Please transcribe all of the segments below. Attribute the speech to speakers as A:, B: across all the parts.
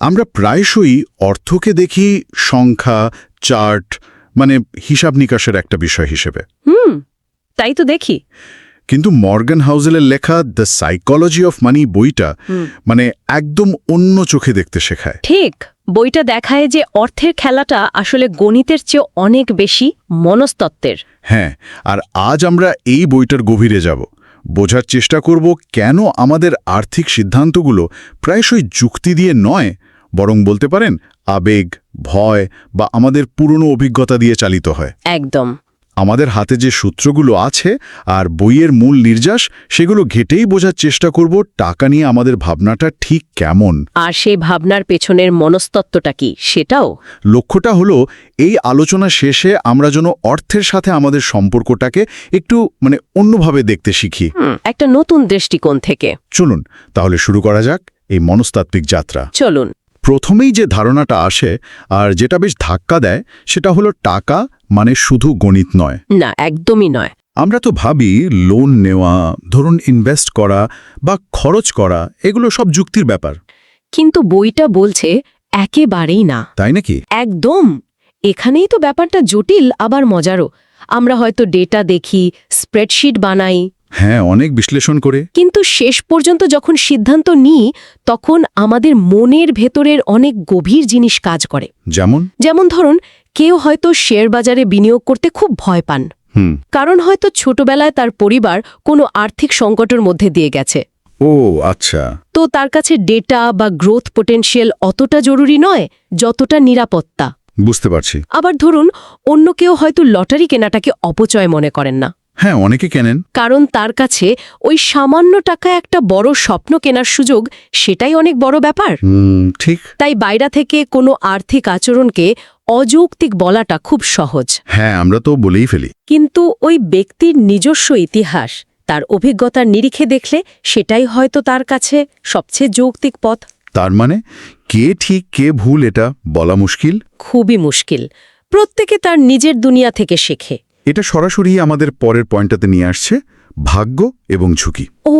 A: আমরা প্রায়শই অর্থকে দেখি সংখ্যা চার্ট মানে হিসাব নিকাশের একটা বিষয় হিসেবে।
B: হুম তাই তো দেখি।
A: কিন্তু মর্গান হাউজেলের লেখা দ্য সাইকোলজি অফ মানি বইটা মানে একদম অন্য চোখে দেখতে শেখায়।
B: ঠিক বইটা দেখায় যে অর্থের খেলাটা আসলে গণিতের চেয়ে অনেক বেশি মনস্তত্ত্বের।
A: হ্যাঁ আর আজ আমরা এই বইটার গভীরে যাব। বোঝার চেষ্টা করব কেন আমাদের আর্থিক সিদ্ধান্তগুলো প্রায়শই যুক্তি দিয়ে নয় বরং বলতে পারেন আবেগ ভয় বা আমাদের পুরনো অভিজ্ঞতা দিয়ে চালিত হয়।
B: একদম।
A: আমাদের হাতে যে সূত্রগুলো আছে আর বইয়ের মূল নির্যাস সেগুলো ঘেটেই বোঝার চেষ্টা করব টাকা নিয়ে আমাদের ভাবনাটা ঠিক কেমন।
B: আর সেই ভাবনার পেছনের মনস্তত্ত্বটা কি সেটাও?
A: লক্ষ্যটা হলো এই আলোচনা শেষে আমরা যেন অর্থের সাথে আমাদের সম্পর্কটাকে একটু মানে অন্যভাবে দেখতে শিখি।
B: একটা নতুন দৃষ্টিকোণ থেকে।
A: চলুন তাহলে শুরু করা যাক এই মনস্তাত্ত্বিক যাত্রা।
B: চলুন।
A: প্রথমেই যে ধারণাটা আসে আর যেটা বেশ ধাক্কা দেয় সেটা হলো টাকা মানে শুধু গণিত নয়।
B: না একদমই নয়।
A: আমরা তো ভাবি লোন নেওয়া ধরুন ইনভেস্ট করা বা খরচ করা এগুলো সব যুক্তির ব্যাপার।
B: কিন্তু বইটা বলছে একেবারেই না।
A: তাই নাকি?
B: একদম। এখানেই তো ব্যাপারটা জটিল আবার মজারও। আমরা হয়তো ডেটা দেখি স্প্রেডশিট বানাই
A: হ্যাঁ অনেক বিশ্লেষণ করে।
B: কিন্তু শেষ পর্যন্ত যখন সিদ্ধান্ত নিই তখন আমাদের মনের ভেতরের অনেক গভীর জিনিস কাজ করে।
A: যেমন?
B: যেমন ধরুন কেউ হয়তো শেয়ার বাজারে বিনিয়োগ করতে খুব ভয় পান। কারণ হয়তো ছোটবেলায় তার পরিবার কোনো আর্থিক সংকটের মধ্যে দিয়ে গেছে।
A: ও আচ্ছা।
B: তো তার কাছে ডেটা বা গ্রোথ পোটেনশিয়াল অতটা জরুরি নয় যতটা নিরাপত্তা।
A: বুঝতে পারছি।
B: আবার ধরুন অন্য কেউ হয়তো লটারি কেনাটাকে অপচয় মনে করেন না।
A: হ্যাঁ অনেকে কেনেন।
B: কারণ তার কাছে ওই সামান্য টাকা একটা বড় স্বপ্ন কেনার সুযোগ সেটাই অনেক বড় ব্যাপার।
A: হুম ঠিক।
B: তাই বাইরা থেকে কোনো আর্থিক আচরণকে অযৌক্তিক বলাটা খুব সহজ।
A: হ্যাঁ আমরা তো বলেই ফেলি।
B: কিন্তু ওই ব্যক্তির নিজস্ব ইতিহাস তার অভিজ্ঞতার নিরিখে দেখলে সেটাই হয়তো তার কাছে সবচেয়ে যৌক্তিক পথ।
A: তার মানে কে ঠিক কে ভুল এটা বলা মুশকিল?
B: খুবই মুশকিল। প্রত্যেকে তার নিজের দুনিয়া থেকে শেখে।
A: এটা সরাসরি আমাদের পরের পয়েন্টটাতে নিয়ে আসছে ভাগ্য এবং ঝুঁকি।
B: ও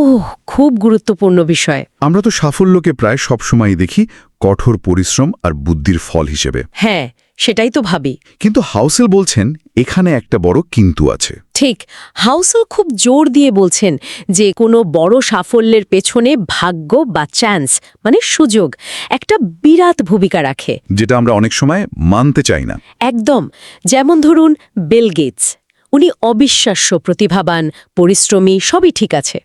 B: খুব গুরুত্বপূর্ণ বিষয়।
A: আমরা তো সাফল্যকে প্রায় সবসময়ই দেখি কঠোর পরিশ্রম আর বুদ্ধির ফল হিসেবে।
B: হ্যাঁ সেটাই তো ভাবি।
A: কিন্তু হাউসেল বলছেন এখানে একটা বড় কিন্তু আছে।
B: ঠিক হাউসেল খুব জোর দিয়ে বলছেন যে কোনো বড় সাফল্যের পেছনে ভাগ্য বা চান্স মানে সুযোগ একটা বিরাট ভূমিকা রাখে।
A: যেটা আমরা অনেক সময় মানতে চাই না।
B: একদম যেমন ধরুন বেল গেটস উনি অবিশ্বাস্য প্রতিভাবান পরিশ্রমী সবই ঠিক আছে।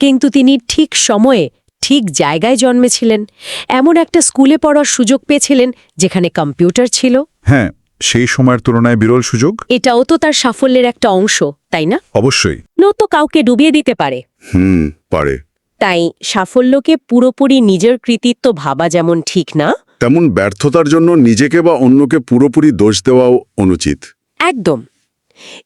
B: কিন্তু তিনি ঠিক সময়ে ঠিক জায়গায় জন্মেছিলেন। এমন একটা স্কুলে পড়ার সুযোগ পেয়েছিলেন যেখানে কম্পিউটার ছিল।
A: হ্যাঁ সেই সময়ের তুলনায় বিরল সুযোগ।
B: এটাও তো তার সাফল্যের একটা অংশ তাই না?
A: অবশ্যই।
B: নয়তো কাউকে ডুবিয়ে দিতে পারে।
A: হুম পারে।
B: তাই সাফল্যকে পুরোপুরি নিজের কৃতিত্ব ভাবা যেমন ঠিক না?
A: তেমন ব্যর্থতার জন্য নিজেকে বা অন্যকে পুরোপুরি দোষ দেওয়াও অনুচিত।
B: একদম।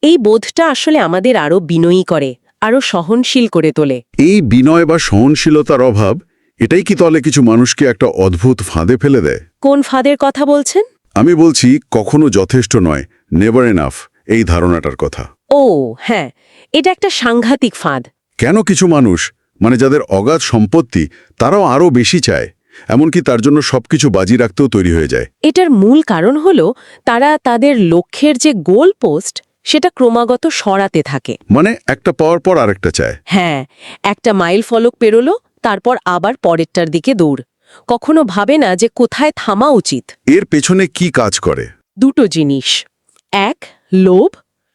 B: এই বোধটা আসলে আমাদের আরও বিনয়ী করে। আরও সহনশীল করে তোলে।
A: এই বিনয় বা সহনশীলতার অভাব এটাই কি তাহলে কিছু মানুষকে একটা অদ্ভুত ফাঁদে ফেলে দেয়?
B: কোন ফাঁদের কথা বলছেন?
A: আমি বলছি কখনো যথেষ্ট নয় নেভার এনাফ এই ধারণাটার কথা।
B: ও হ্যাঁ এটা একটা সাংঘাতিক ফাঁদ।
A: কেন কিছু মানুষ মানে যাদের অগাধ সম্পত্তি তারাও আরও বেশি চায় এমনকি তার জন্য সবকিছু বাজি রাখতেও তৈরি হয়ে যায়।
B: এটার মূল কারণ হল তারা তাদের লক্ষ্যের যে গোল পোস্ট সেটা ক্রমাগত সরাতে থাকে।
A: মানে একটা পাওয়ার পর আরেকটা চায়।
B: হ্যাঁ একটা মাইল ফলক পেরোলো তারপর আবার পরেরটার দিকে দৌড়। কখনো ভাবে না যে কোথায় থামা উচিত।
A: এর পেছনে কি কাজ করে?
B: দুটো জিনিস। এক লোভ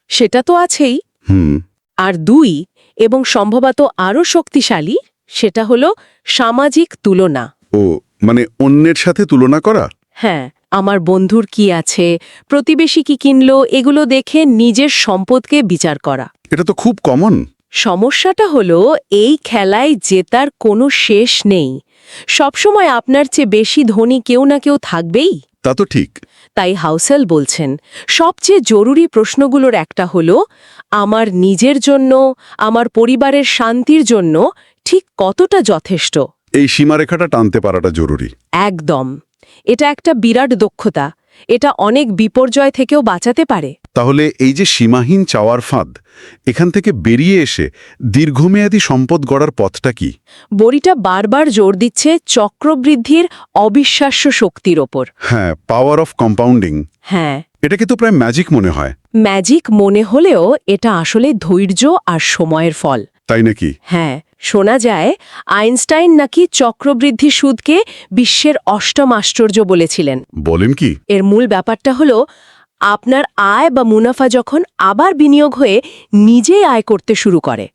B: সেটা তো আছেই।
A: হুম।
B: আর দুই এবং সম্ভবত আরও শক্তিশালী সেটা হলো সামাজিক তুলনা।
A: ও মানে অন্যের সাথে তুলনা করা?
B: হ্যাঁ আমার বন্ধুর কি আছে প্রতিবেশী কি কিনলো এগুলো দেখে নিজের সম্পদকে বিচার করা।
A: এটা তো খুব কমন।
B: সমস্যাটা হলো এই খেলায় জেতার কোনো শেষ নেই। সবসময় আপনার চেয়ে বেশি ধনী কেউ না কেউ থাকবেই।
A: তা তো ঠিক।
B: তাই হাউসেল বলছেন সবচেয়ে জরুরি প্রশ্নগুলোর একটা হলো আমার নিজের জন্য আমার পরিবারের শান্তির জন্য ঠিক কতটা যথেষ্ট?
A: এই সীমারেখাটা টানতে পারাটা জরুরি।
B: একদম। এটা একটা বিরাট দক্ষতা। এটা অনেক বিপর্যয় থেকেও বাঁচাতে পারে।
A: তাহলে এই যে সীমাহীন চাওয়ার ফাঁদ এখান থেকে বেরিয়ে এসে দীর্ঘমেয়াদী সম্পদ গড়ার পথটা কি?
B: বড়িটা বারবার জোর দিচ্ছে চক্রবৃদ্ধির অবিশ্বাস্য শক্তির ওপর।
A: হ্যাঁ পাওয়ার অফ কম্পাউন্ডিং
B: হ্যাঁ।
A: এটাকে তো প্রায় ম্যাজিক মনে হয়।
B: ম্যাজিক মনে হলেও এটা আসলে ধৈর্য আর সময়ের ফল।
A: তাই নাকি?
B: হ্যাঁ। শোনা যায় আইনস্টাইন নাকি চক্রবৃদ্ধি সুদকে বিশ্বের অষ্টম আশ্চর্য বলেছিলেন।
A: বলেন কি?
B: এর মূল ব্যাপারটা হলো আপনার আয় বা মুনাফা যখন আবার বিনিয়োগ হয়ে নিজেই আয় করতে শুরু করে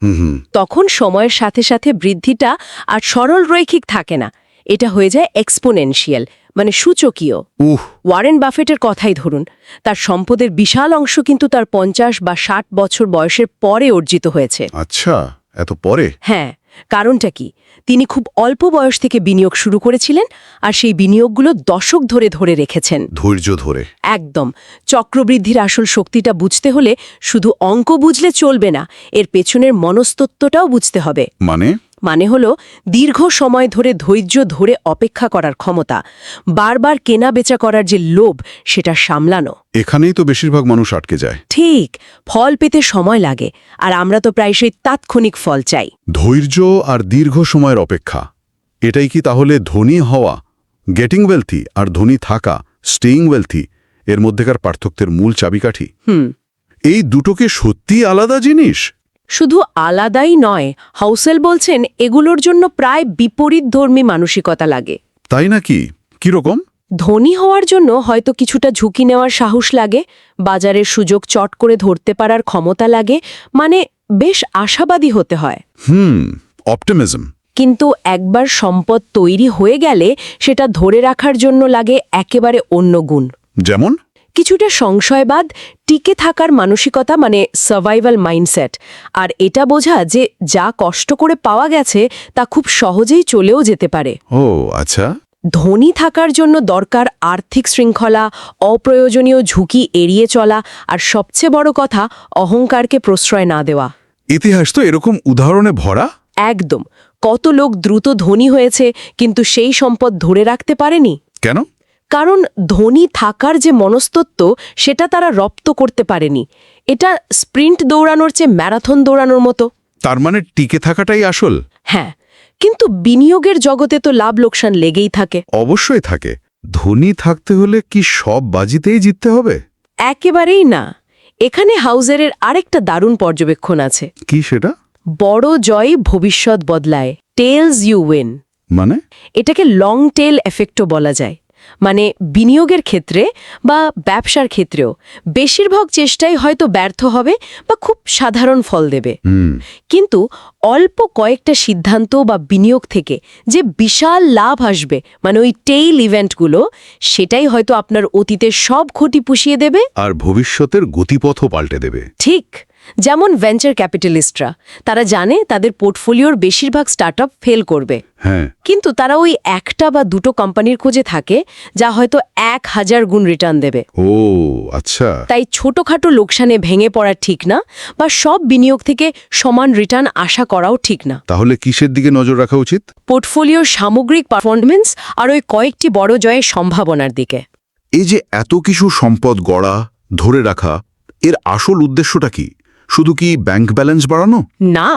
B: তখন সময়ের সাথে সাথে বৃদ্ধিটা আর সরল রৈখিক থাকে না। এটা হয়ে যায় এক্সপোনেনশিয়াল মানে সূচকীয়।
A: উহ।
B: ওয়ারেন বাফেটের কথাই ধরুন তার সম্পদের বিশাল অংশ কিন্তু তার পঞ্চাশ বা ষাট বছর বয়সের পরে অর্জিত হয়েছে।
A: আচ্ছা। এত পরে?
B: হ্যাঁ কারণটা কি? তিনি খুব অল্প বয়স থেকে বিনিয়োগ শুরু করেছিলেন আর সেই বিনিয়োগগুলো দশক ধরে ধরে রেখেছেন।
A: ধৈর্য ধরে।
B: একদম। চক্রবৃদ্ধির আসল শক্তিটা বুঝতে হলে শুধু অঙ্ক বুঝলে চলবে না এর পেছনের মনস্তত্ত্বটাও বুঝতে হবে।
A: মানে?
B: মানে হল দীর্ঘ সময় ধরে ধৈর্য ধরে অপেক্ষা করার ক্ষমতা বারবার কেনা বেচা করার যে লোভ সেটা সামলানো।
A: এখানেই তো বেশিরভাগ মানুষ আটকে যায়।
B: ঠিক ফল পেতে সময় লাগে আর আমরা তো প্রায়শই তাৎক্ষণিক ফল চাই।
A: ধৈর্য আর দীর্ঘ সময়ের অপেক্ষা এটাই কি তাহলে ধনী হওয়া? গেটিং ওয়েলথি আর ধনী থাকা স্টেইং ওয়েলথি এর মধ্যেকার পার্থক্যের মূল চাবিকাঠি?
B: হুম।
A: এই দুটোকে সত্যি আলাদা জিনিস?
B: শুধু আলাদাই নয় হাউসেল বলছেন এগুলোর জন্য প্রায় বিপরীত ধর্মী মানসিকতা লাগে।
A: তাই নাকি? কীরকম?
B: ধনী হওয়ার জন্য হয়তো কিছুটা ঝুঁকি নেওয়ার সাহস লাগে বাজারের সুযোগ চট করে ধরতে পারার ক্ষমতা লাগে মানে বেশ আশাবাদী হতে হয়।
A: Hmm optimism.
B: কিন্তু একবার সম্পদ তৈরি হয়ে গেলে সেটা ধরে রাখার জন্য লাগে একেবারে অন্য গুণ।
A: যেমন?
B: কিছুটা সংশয়বাদ টিকে থাকার মানসিকতা মানে সার্ভাইভাল মাইন্ডসেট আর এটা বোঝা যে যা কষ্ট করে পাওয়া গেছে তা খুব সহজেই চলেও যেতে পারে।
A: ও আচ্ছা।
B: ধনী থাকার জন্য দরকার আর্থিক শৃঙ্খলা অপ্রয়োজনীয় ঝুঁকি এড়িয়ে চলা আর সবচেয়ে বড় কথা অহংকারকে প্রশ্রয় না দেওয়া।
A: ইতিহাস তো এরকম উদাহরণে ভরা?
B: একদম। কত লোক দ্রুত ধনী হয়েছে কিন্তু সেই সম্পদ ধরে রাখতে পারেনি?
A: কেন?
B: কারণ ধনী থাকার যে মনস্তত্ত্ব সেটা তারা রপ্ত করতে পারেনি। এটা স্প্রিন্ট দৌড়ানোর চেয়ে ম্যারাথন দৌড়ানোর মতো।
A: তার মানে টিকে থাকাটাই আসল?
B: হ্যাঁ কিন্তু বিনিয়োগের জগতে তো লাভ লোকসান লেগেই থাকে।
A: অবশ্যই থাকে। ধনী থাকতে হলে কি সব বাজিতেই জিততে হবে?
B: একেবারেই না। এখানে হাউজারের আরেকটা দারুণ পর্যবেক্ষণ আছে।
A: কি সেটা?
B: বড় জয় ভবিষ্যৎ বদলায়। Tells you win.
A: মানে?
B: এটাকে লং টেল এফেক্টও বলা যায়। মানে বিনিয়োগের ক্ষেত্রে বা ব্যবসার ক্ষেত্রেও বেশিরভাগ চেষ্টাই হয়তো ব্যর্থ হবে বা খুব সাধারণ ফল দেবে। কিন্তু অল্প কয়েকটা সিদ্ধান্ত বা বিনিয়োগ থেকে যে বিশাল লাভ আসবে মানে ওই টেইল ইভেন্টগুলো সেটাই হয়তো আপনার অতীতের সব ক্ষতি পুষিয়ে দেবে।
A: আর ভবিষ্যতের গতিপথও পাল্টে দেবে।
B: ঠিক। যেমন ভেঞ্চার ক্যাপিটালিস্টরা তারা জানে তাদের পোর্টফোলিওর বেশিরভাগ স্টার্টআপ ফেল করবে।
A: হ্যাঁ।
B: কিন্তু তারা ওই একটা বা দুটো কোম্পানির খোঁজে থাকে যা হয়তো এক হাজার গুণ রিটার্ন দেবে।
A: ও আচ্ছা।
B: তাই ছোটখাটো লোকসানে ভেঙে পড়া ঠিক না বা সব বিনিয়োগ থেকে সমান রিটার্ন আশা করাও ঠিক না।
A: তাহলে কিসের দিকে নজর রাখা উচিত?
B: পোর্টফোলিওর সামগ্রিক পারফরমেন্স আর ওই কয়েকটি বড় জয়ের সম্ভাবনার দিকে।
A: এই যে এত কিছু সম্পদ গড়া ধরে রাখা এর আসল উদ্দেশ্যটা কি? শুধু কি ব্যাংক ব্যালেন্স বাড়ানো?
B: না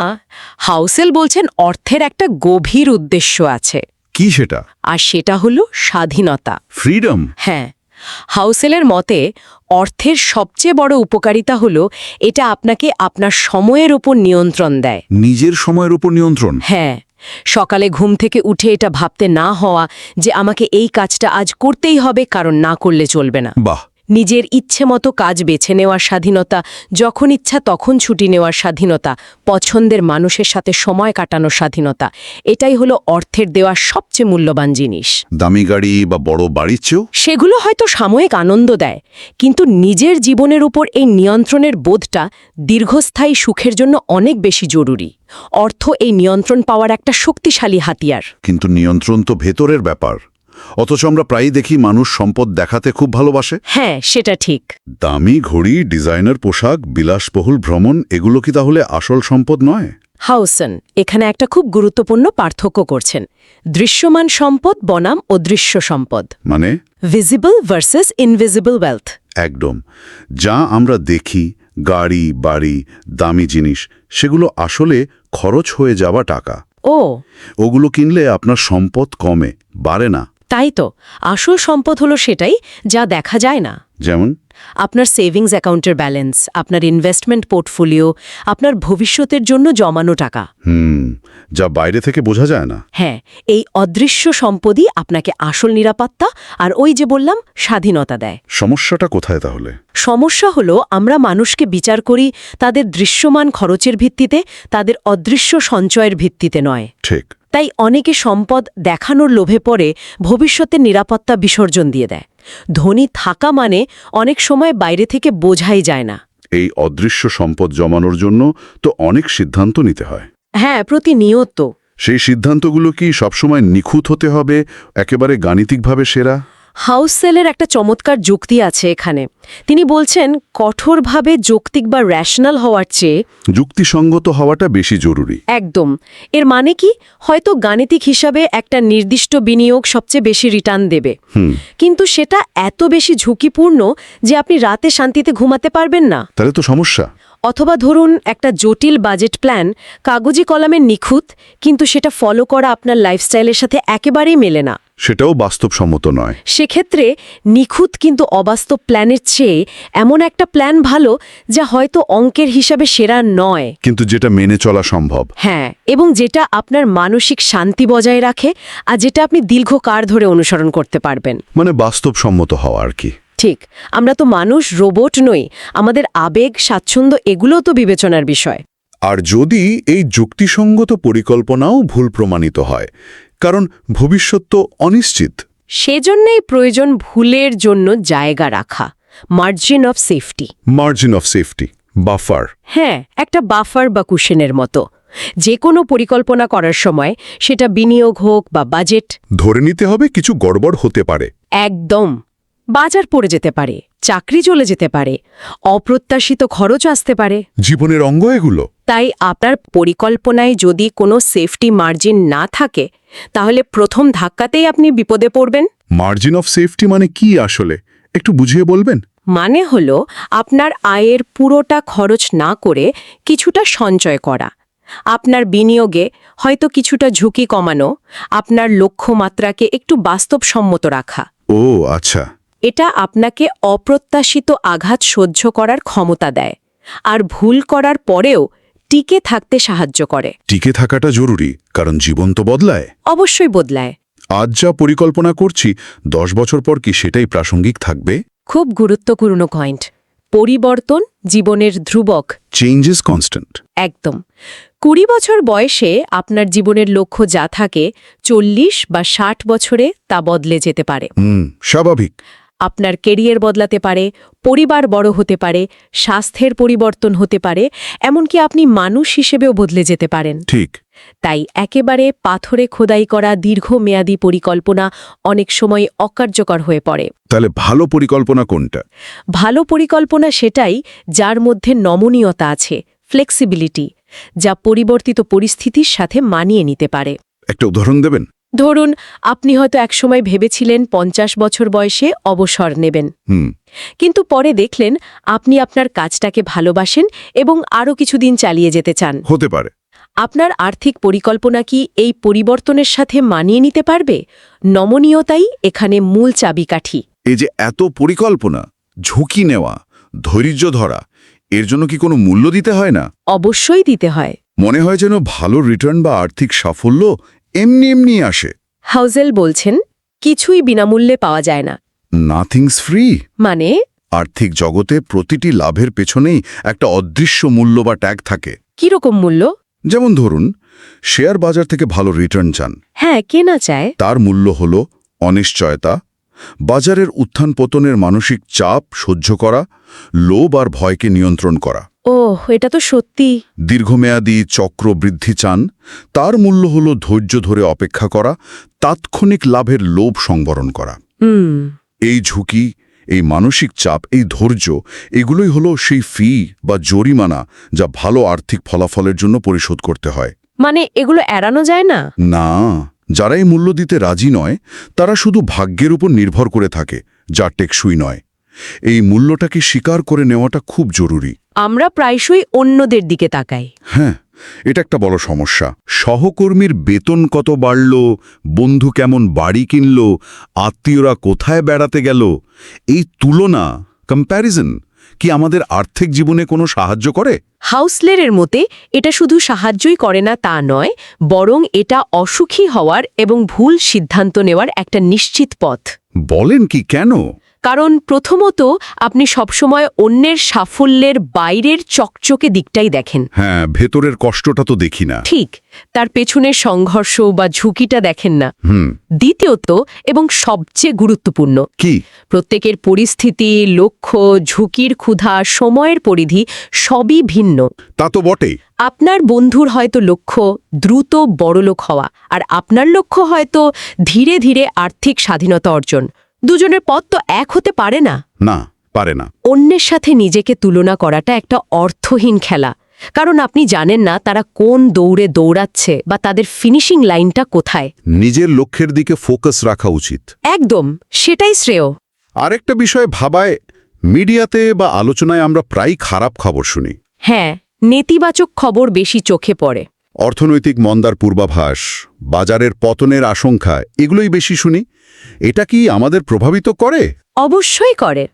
B: হাউসেল বলছেন অর্থের একটা গভীর উদ্দেশ্য আছে।
A: কি সেটা?
B: আর সেটা হলো স্বাধীনতা।
A: ফ্রিডম
B: হ্যাঁ হাউসেলের মতে অর্থের সবচেয়ে বড় উপকারিতা হলো এটা আপনাকে আপনার সময়ের ওপর নিয়ন্ত্রণ দেয়।
A: নিজের সময়ের উপর নিয়ন্ত্রণ?
B: হ্যাঁ সকালে ঘুম থেকে উঠে এটা ভাবতে না হওয়া যে আমাকে এই কাজটা আজ করতেই হবে কারণ না করলে চলবে না।
A: বাহ!
B: নিজের ইচ্ছে মতো কাজ বেছে নেওয়ার স্বাধীনতা যখন ইচ্ছা তখন ছুটি নেওয়ার স্বাধীনতা পছন্দের মানুষের সাথে সময় কাটানোর স্বাধীনতা। এটাই হলো অর্থের দেওয়া সবচেয়ে মূল্যবান জিনিস।
A: দামি গাড়ি বা বড় বাড়ির চেয়েও?
B: সেগুলো হয়তো সাময়িক আনন্দ দেয় কিন্তু নিজের জীবনের উপর এই নিয়ন্ত্রণের বোধটা দীর্ঘস্থায়ী সুখের জন্য অনেক বেশি জরুরি। অর্থ এই নিয়ন্ত্রণ পাওয়ার একটা শক্তিশালী হাতিয়ার।
A: কিন্তু নিয়ন্ত্রণ তো ভেতরের ব্যাপার। অথচ আমরা প্রায়ই দেখি মানুষ সম্পদ দেখাতে খুব ভালোবাসে।
B: হ্যাঁ সেটা ঠিক।
A: দামি ঘড়ি ডিজাইনার পোশাক বিলাসবহুল ভ্রমণ এগুলো কি তাহলে আসল সম্পদ নয়?
B: হাউসন এখানে একটা খুব গুরুত্বপূর্ণ পার্থক্য করছেন। দৃশ্যমান সম্পদ বনাম অদৃশ্য সম্পদ।
A: মানে?
B: ভিজিবল ভার্সেস ইনভিজিবল ওয়েলথ
A: একদম। যা আমরা দেখি গাড়ি বাড়ি দামি জিনিস সেগুলো আসলে খরচ হয়ে যাওয়া টাকা।
B: ও।
A: ওগুলো কিনলে আপনার সম্পদ কমে বাড়ে না।
B: তাই তো আসল সম্পদ হলো সেটাই যা দেখা যায় না।
A: যেমন?
B: আপনার সেভিংস অ্যাকাউন্টের ব্যালেন্স আপনার ইনভেস্টমেন্ট পোর্টফোলিও আপনার ভবিষ্যতের জন্য জমানো টাকা।
A: হুম যা বাইরে থেকে বোঝা যায় না।
B: হ্যাঁ এই অদৃশ্য সম্পদই আপনাকে আসল নিরাপত্তা আর ওই যে বললাম স্বাধীনতা দেয়।
A: সমস্যাটা কোথায় তাহলে?
B: সমস্যা হলো আমরা মানুষকে বিচার করি তাদের দৃশ্যমান খরচের ভিত্তিতে তাদের অদৃশ্য সঞ্চয়ের ভিত্তিতে নয়।
A: ঠিক।
B: তাই অনেকে সম্পদ দেখানোর লোভে পড়ে ভবিষ্যতে নিরাপত্তা বিসর্জন দিয়ে দেয়। ধনী থাকা মানে অনেক সময় বাইরে থেকে বোঝাই যায় না।
A: এই অদৃশ্য সম্পদ জমানোর জন্য তো অনেক সিদ্ধান্ত নিতে হয়।
B: হ্যাঁ প্রতিনিয়ত।
A: সেই সিদ্ধান্তগুলো কি সবসময় নিখুঁত হতে হবে একেবারে গাণিতিকভাবে সেরা?
B: হাউস সেলের একটা চমৎকার যুক্তি আছে এখানে। তিনি বলছেন কঠোরভাবে যৌক্তিক বা র্যাশনাল হওয়ার চেয়ে
A: যুক্তিসঙ্গত হওয়াটা বেশি জরুরি।
B: একদম। এর মানে কি? হয়তো গাণিতিক হিসাবে একটা নির্দিষ্ট বিনিয়োগ সবচেয়ে বেশি রিটার্ন দেবে। কিন্তু সেটা এত বেশি ঝুঁকিপূর্ণ যে আপনি রাতে শান্তিতে ঘুমাতে পারবেন না।
A: তাহলে তো সমস্যা।
B: অথবা ধরুন একটা জটিল বাজেট প্ল্যান কাগজি কলামে নিখুঁত কিন্তু সেটা ফলো করা আপনার লাইফস্টাইলের সাথে একেবারেই মেলে না।
A: সেটাও বাস্তবসম্মত নয়।
B: সেক্ষেত্রে নিখুঁত কিন্তু অবাস্তব প্ল্যানের চেয়ে এমন একটা প্ল্যান ভালো যা হয়তো অঙ্কের হিসাবে সেরা নয়।
A: কিন্তু যেটা মেনে চলা সম্ভব।
B: হ্যাঁ এবং যেটা আপনার মানসিক শান্তি বজায় রাখে আর যেটা আপনি দীর্ঘকার ধরে অনুসরণ করতে পারবেন।
A: মানে বাস্তবসম্মত হওয়া আর কি।
B: ঠিক আমরা তো মানুষ রোবট নই। আমাদের আবেগ স্বাচ্ছন্দ্য এগুলো তো বিবেচনার বিষয়।
A: আর যদি এই যুক্তিসঙ্গত পরিকল্পনাও ভুল প্রমাণিত হয় কারণ ভবিষ্যৎ তো অনিশ্চিত।
B: সেজন্যই প্রয়োজন ভুলের জন্য জায়গা রাখা margin of safety
A: margin of safety buffer
B: হ্যাঁ একটা বাফার বা কুশনের মতো। যে কোনো পরিকল্পনা করার সময় সেটা বিনিয়োগ হোক বা বাজেট
A: ধরে নিতে হবে কিছু গড়বড় হতে পারে।
B: একদম। বাজার পড়ে যেতে পারে চাকরি চলে যেতে পারে অপ্রত্যাশিত খরচ আসতে পারে।
A: জীবনের অঙ্গ এগুলো।
B: তাই আপনার পরিকল্পনায় যদি কোনো সেফটি মার্জিন না থাকে তাহলে প্রথম ধাক্কাতেই আপনি বিপদে পড়বেন।
A: মার্জিন অফ সেফটি মানে কি আসলে? একটু বুঝিয়ে বলবেন?
B: মানে হলো আপনার আয়ের পুরোটা খরচ না করে কিছুটা সঞ্চয় করা। আপনার বিনিয়োগে হয়তো কিছুটা ঝুঁকি কমানো আপনার লক্ষ্যমাত্রাকে একটু বাস্তবসম্মত রাখা।
A: ও আচ্ছা।
B: এটা আপনাকে অপ্রত্যাশিত আঘাত সহ্য করার ক্ষমতা দেয়। আর ভুল করার পরেও টিকে থাকতে সাহায্য করে।
A: টিকে থাকাটা জরুরি কারণ জীবন তো বদলায়।
B: অবশ্যই বদলায়।
A: আজ যা পরিকল্পনা করছি দশ বছর পর কি সেটাই প্রাসঙ্গিক থাকবে?
B: খুব গুরুত্বপূর্ণ পয়েন্ট পরিবর্তন জীবনের ধ্রুবক।
A: চেঞ্জ ইজ কনস্ট্যান্ট
B: একদম। কুড়ি বছর বয়সে আপনার জীবনের লক্ষ্য যা থাকে চল্লিশ বা ষাট বছরে তা বদলে যেতে পারে।
A: স্বাভাবিক।
B: আপনার কেরিয়ার বদলাতে পারে পরিবার বড় হতে পারে স্বাস্থ্যের পরিবর্তন হতে পারে এমনকি আপনি মানুষ হিসেবেও বদলে যেতে পারেন।
A: ঠিক।
B: তাই একেবারে পাথরে খোদাই করা দীর্ঘমেয়াদী পরিকল্পনা অনেক সময় অকার্যকর হয়ে পড়ে।
A: তাহলে ভালো পরিকল্পনা কোনটা?
B: ভালো পরিকল্পনা সেটাই যার মধ্যে নমনীয়তা আছে ফ্লেক্সিবিলিটি যা পরিবর্তিত পরিস্থিতির সাথে মানিয়ে নিতে পারে।
A: একটা উদাহরণ দেবেন?
B: ধরুন আপনি হয়তো একসময় ভেবেছিলেন পঞ্চাশ বছর বয়সে অবসর নেবেন। কিন্তু পরে দেখলেন আপনি আপনার কাজটাকে ভালোবাসেন এবং আরও কিছুদিন চালিয়ে যেতে চান।
A: হতে পারে।
B: আপনার আর্থিক পরিকল্পনা কি এই পরিবর্তনের সাথে মানিয়ে নিতে পারবে? নমনীয়তাই এখানে মূল চাবিকাঠি।
A: এই যে এত পরিকল্পনা ঝুঁকি নেওয়া ধৈর্য ধরা এর জন্য কি কোনো মূল্য দিতে হয় না?
B: অবশ্যই দিতে হয়।
A: মনে হয় যেন ভালো রিটার্ন বা আর্থিক সাফল্য এমনি এমনি আসে।
B: হাউজেল বলছেন কিছুই বিনামূল্যে পাওয়া যায় না।
A: নাথিংস ফ্রি
B: মানে?
A: আর্থিক জগতে প্রতিটি লাভের পেছনেই একটা অদৃশ্য মূল্য বা ট্যাগ থাকে।
B: কীরকম মূল্য?
A: যেমন ধরুন শেয়ার বাজার থেকে ভালো রিটার্ন চান।
B: হ্যাঁ কেনা চায়।
A: তার মূল্য হল অনিশ্চয়তা বাজারের উত্থান পতনের মানসিক চাপ সহ্য করা লোভ আর ভয়কে নিয়ন্ত্রণ করা।
B: ও এটা তো সত্যি।
A: দীর্ঘমেয়াদী চক্র বৃদ্ধি চান তার মূল্য হল ধৈর্য ধরে অপেক্ষা করা তাৎক্ষণিক লাভের লোভ সংবরণ করা।
B: হুম।
A: এই ঝুঁকি এই মানসিক চাপ এই ধৈর্য এগুলোই হলো সেই ফি বা জরিমানা যা ভালো আর্থিক ফলাফলের জন্য পরিশোধ করতে হয়।
B: মানে এগুলো এড়ানো যায় না?
A: না। যারা এই মূল্য দিতে রাজি নয় তারা শুধু ভাগ্যের উপর নির্ভর করে থাকে যা টেকসই নয়। এই মূল্যটাকে স্বীকার করে নেওয়াটা খুব জরুরি।
B: আমরা প্রায়শই অন্যদের দিকে তাকাই।
A: হ্যাঁ এটা একটা বড় সমস্যা। সহকর্মীর বেতন কত বাড়ল? বন্ধু কেমন বাড়ি কিনল? আত্মীয়রা কোথায় বেড়াতে গেল? এই তুলনা কম্প্যারিজন কি আমাদের আর্থিক জীবনে কোনো সাহায্য করে?
B: হাউসলেরের মতে এটা শুধু সাহায্যই করে না তা নয় বরং এটা অসুখী হওয়ার এবং ভুল সিদ্ধান্ত নেওয়ার একটা নিশ্চিত পথ।
A: বলেন কি কেন?
B: কারণ প্রথমত আপনি সবসময় অন্যের সাফল্যের বাইরের চকচকে দিকটাই দেখেন।
A: হ্যাঁ ভেতরের কষ্টটা তো দেখি না।
B: ঠিক তার পেছনের সংঘর্ষ বা ঝুঁকিটা দেখেন না। দ্বিতীয়ত এবং সবচেয়ে গুরুত্বপূর্ণ
A: কি?
B: প্রত্যেকের পরিস্থিতি লক্ষ্য ঝুঁকির ক্ষুধা সময়ের পরিধি সবই ভিন্ন।
A: তা তো বটেই
B: আপনার বন্ধুর হয়তো লক্ষ্য দ্রুত বড়লোক হওয়া আর আপনার লক্ষ্য হয়তো ধীরে ধীরে আর্থিক স্বাধীনতা অর্জন। দুজনের পথ তো এক হতে পারে না।
A: না পারে না।
B: অন্যের সাথে নিজেকে তুলনা করাটা একটা অর্থহীন খেলা। কারণ আপনি জানেন না তারা কোন দৌড়ে দৌড়াচ্ছে বা তাদের ফিনিশিং লাইনটা কোথায়।
A: নিজের লক্ষ্যের দিকে ফোকাস রাখা উচিত।
B: একদম সেটাই শ্রেয়।
A: আরেকটা বিষয় ভাবায় মিডিয়াতে বা আলোচনায় আমরা প্রায় খারাপ খবর শুনি।
B: হ্যাঁ নেতিবাচক খবর বেশি চোখে পড়ে।
A: অর্থনৈতিক মন্দার পূর্বাভাস বাজারের পতনের আশঙ্কা এগুলোই বেশি শুনি। এটা কি আমাদের প্রভাবিত করে?
B: অবশ্যই করে।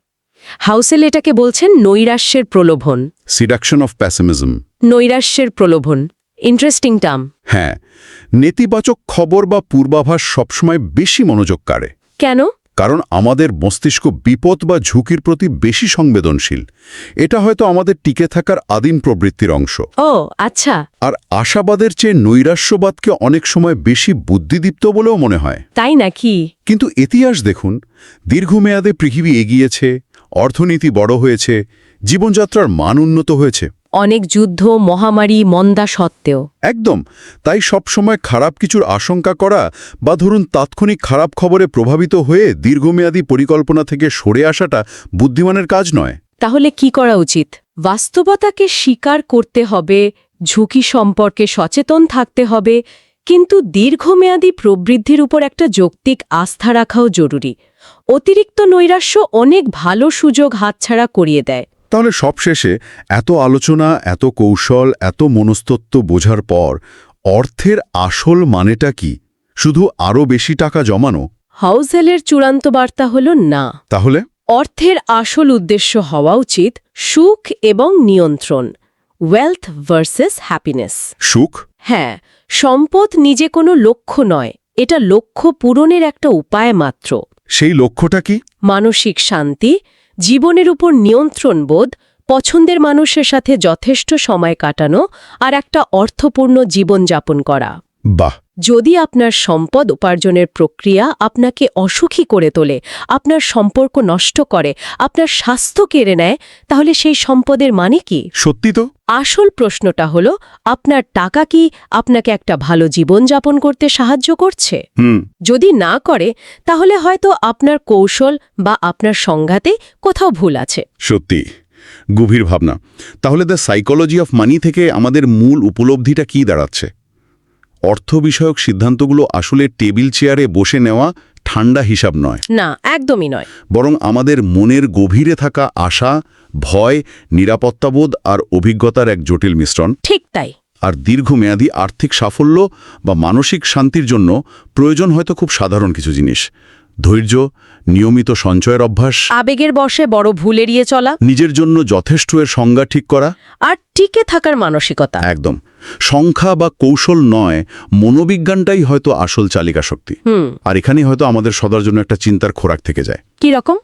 B: হাউসেল এটাকে বলছেন নৈরাশ্যের প্রলোভন।
A: সিডাকশন অফ প্যাসিমিজম
B: নৈরাশ্যের প্রলোভন। ইন্টারেস্টিং টার্ম
A: হ্যাঁ। নেতিবাচক খবর বা পূর্বাভাস সবসময় বেশি মনোযোগ কাড়ে।
B: কেন?
A: কারণ আমাদের মস্তিষ্ক বিপদ বা ঝুঁকির প্রতি বেশি সংবেদনশীল। এটা হয়তো আমাদের টিকে থাকার আদিম প্রবৃত্তির অংশ।
B: ও আচ্ছা।
A: আর আশাবাদের চেয়ে নৈরাশ্যবাদকে অনেক সময় বেশি বুদ্ধিদীপ্ত বলেও মনে হয়।
B: তাই নাকি?
A: কিন্তু ইতিহাস দেখুন দীর্ঘমেয়াদে পৃথিবী এগিয়েছে অর্থনীতি বড় হয়েছে জীবনযাত্রার মান উন্নত হয়েছে।
B: অনেক যুদ্ধ মহামারী মন্দা সত্ত্বেও।
A: একদম। তাই সবসময় খারাপ কিছুর আশঙ্কা করা বা ধরুন তাৎক্ষণিক খারাপ খবরে প্রভাবিত হয়ে দীর্ঘমেয়াদী পরিকল্পনা থেকে সরে আসাটা বুদ্ধিমানের কাজ নয়।
B: তাহলে কি করা উচিত? বাস্তবতাকে স্বীকার করতে হবে ঝুঁকি সম্পর্কে সচেতন থাকতে হবে কিন্তু দীর্ঘমেয়াদী প্রবৃদ্ধির উপর একটা যৌক্তিক আস্থা রাখাও জরুরি। অতিরিক্ত নৈরাশ্য অনেক ভালো সুযোগ হাতছাড়া করিয়ে দেয়।
A: তাহলে সবশেষে এত আলোচনা এত কৌশল এত মনস্তত্ত্ব বোঝার পর অর্থের আসল মানেটা কি? শুধু আরও বেশি টাকা জমানো?
B: হাউসেলের চূড়ান্ত বার্তা হল না।
A: তাহলে?
B: অর্থের আসল উদ্দেশ্য হওয়া উচিত সুখ এবং নিয়ন্ত্রণ ওয়েলথ ভার্সেস হ্যাপিনেস
A: সুখ?
B: হ্যাঁ সম্পদ নিজে কোনো লক্ষ্য নয় এটা লক্ষ্য পূরণের একটা উপায় মাত্র।
A: সেই লক্ষ্যটা কি?
B: মানসিক শান্তি জীবনের উপর নিয়ন্ত্রণ বোধ, পছন্দের মানুষের সাথে যথেষ্ট সময় কাটানো আর একটা অর্থপূর্ণ জীবনযাপন করা।
A: বাহ!
B: যদি আপনার সম্পদ উপার্জনের প্রক্রিয়া আপনাকে অসুখী করে তোলে আপনার সম্পর্ক নষ্ট করে আপনার স্বাস্থ্য কেড়ে নেয় তাহলে সেই সম্পদের মানে কি?
A: সত্যি তো?
B: আসল প্রশ্নটা হলো আপনার টাকা কি আপনাকে একটা ভালো জীবনযাপন করতে সাহায্য করছে?
A: হুম।
B: যদি না করে তাহলে হয়তো আপনার কৌশল বা আপনার সংঘাতে কোথাও ভুল আছে।
A: সত্যি। গভীর ভাবনা। তাহলে দ্য সাইকোলজি অফ মানি থেকে আমাদের মূল উপলব্ধিটা কি দাঁড়াচ্ছে? অর্থ বিষয়ক সিদ্ধান্তগুলো আসলে টেবিল চেয়ারে বসে নেওয়া ঠান্ডা হিসাব নয়।
B: না একদমই নয়।
A: বরং আমাদের মনের গভীরে থাকা আশা ভয় নিরাপত্তাবোধ আর অভিজ্ঞতার এক জটিল মিশ্রণ।
B: ঠিক তাই।
A: আর দীর্ঘমেয়াদী আর্থিক সাফল্য বা মানসিক শান্তির জন্য প্রয়োজন হয়তো খুব সাধারণ কিছু জিনিস। ধৈর্য নিয়মিত সঞ্চয়ের অভ্যাস
B: আবেগের বসে বড় ভুল এড়িয়ে চলা
A: নিজের জন্য যথেষ্ট এর সংজ্ঞা ঠিক করা।
B: আর টিকে থাকার মানসিকতা।
A: একদম। সংখ্যা বা কৌশল নয় মনোবিজ্ঞানটাই হয়তো আসল চালিকা শক্তি। আর এখানেই হয়তো আমাদের সদার জন্য একটা চিন্তার খোরাক থেকে যায়।
B: কি রকম?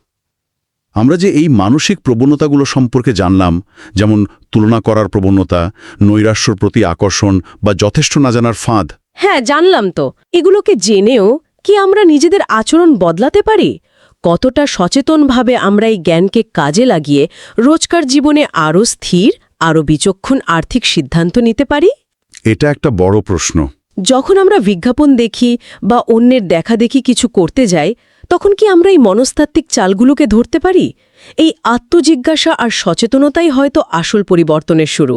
A: আমরা যে এই মানসিক প্রবণতাগুলো সম্পর্কে জানলাম যেমন তুলনা করার প্রবণতা নৈরাশ্যর প্রতি আকর্ষণ বা যথেষ্ট না জানার ফাঁদ।
B: হ্যাঁ জানলাম তো। এগুলোকে জেনেও কি আমরা নিজেদের আচরণ বদলাতে পারি? কতটা সচেতনভাবে আমরা এই জ্ঞানকে কাজে লাগিয়ে রোজকার জীবনে আরও স্থির আরও বিচক্ষণ আর্থিক সিদ্ধান্ত নিতে পারি?
A: এটা একটা বড় প্রশ্ন।
B: যখন আমরা বিজ্ঞাপন দেখি বা অন্যের দেখা দেখি কিছু করতে যাই তখন কি আমরা এই মনস্তাত্ত্বিক চালগুলোকে ধরতে পারি? এই আত্মজিজ্ঞাসা আর সচেতনতাই হয়তো আসল পরিবর্তনের শুরু।